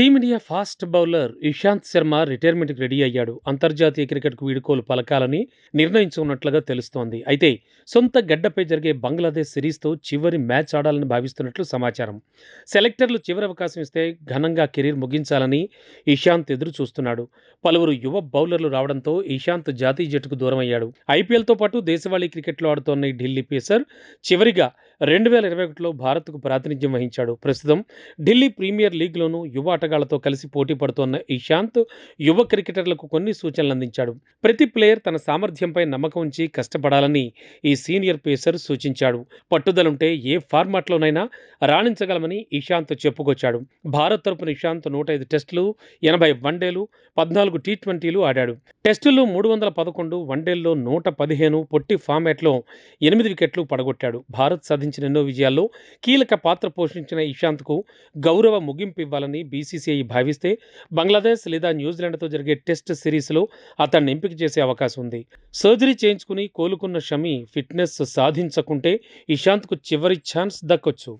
Team India fast bowler Ishant Sharma రిటైర్మెంట్కి ready అయ్యాడు. అంతర్జాతీయ క్రికెట్కు వీడుకోలు పలకాలని నిర్ణయించుకున్నట్లుగా తెలుస్తోంది. అయితే సొంత గడ్డపై జరిగే బంగ్లాదేశ్ సిరీస్తో చివరి మ్యాచ్ ఆడాలని భావిస్తున్నట్లు సమాచారం. సెలెక్టర్లు చివరి అవకాశం ఇస్తే ఘనంగా కెరీర్ ముగించాలని ఇషాంత్ ఎదురు చూస్తున్నాడు పలువురు యువ బౌలర్లు రావడంతో ఇషాంత్ జాతీయ జట్టుకు దూరం అయ్యాడు ఐపీఎల్తో పాటు దేశవాళీ క్రికెట్లో ఆడుతోన్న ఈ ఢిల్లీ పేసర్ చివరిగా రెండు వేల ఇరవై ఒకటిలో భారత్కు ప్రాతినిధ్యం వహించాడు. ప్రస్తుతం ఢిల్లీ ప్రీమియర్ లీగ్లోనూ యువ ఆటగాళ్ళతో కలిసి పోటీ పడుతోన్న ఇషాంత్ యువ క్రికెటర్లకు కొన్ని సూచనలు అందించాడు. ప్రతి ప్లేయర్ తన సామర్థ్యంపై నమ్మకం ఉంచి కష్టపడాలని ఈ సీనియర్ పేసర్ సూచించాడు. పట్టుదలుంటే ఏ ఫార్మాట్లోనైనా రాణించగలమని ఇషాంత్ చెప్పుకొచ్చాడు. భారత్ తరపున ఇషాంత్ నూట ఐదు టెస్టులు ఎనభై వన్డేలు పద్నాలుగు టీ ట్వంటీలు ఆడాడు. టెస్టుల్లో మూడు వందల పదకొండు వన్డేల్లో నూట పదిహేను పొట్టి ఫార్మాట్లో ఎనిమిది వికెట్లు పడగొట్టాడు. భారత్ సాధించిన ఎన్నో విజయాల్లో కీలక పాత్ర పోషించిన ఇషాంత్కు గౌరవ ముగింపు ఇవ్వాలని బీసీసీఐ భావిస్తే బంగ్లాదేశ్ లేదా న్యూజిలాండ్తో జరిగే టెస్ట్ సిరీస్లో అతన్ని ఎంపిక చేసే అవకాశం ఉంది. సర్జరీ చేయించుకుని కోలుకున్న షమి ఫిట్నెస్ సాధించకుంటే ఇషాంత్కు చివరి ఛాన్స్ దక్కొచ్చు.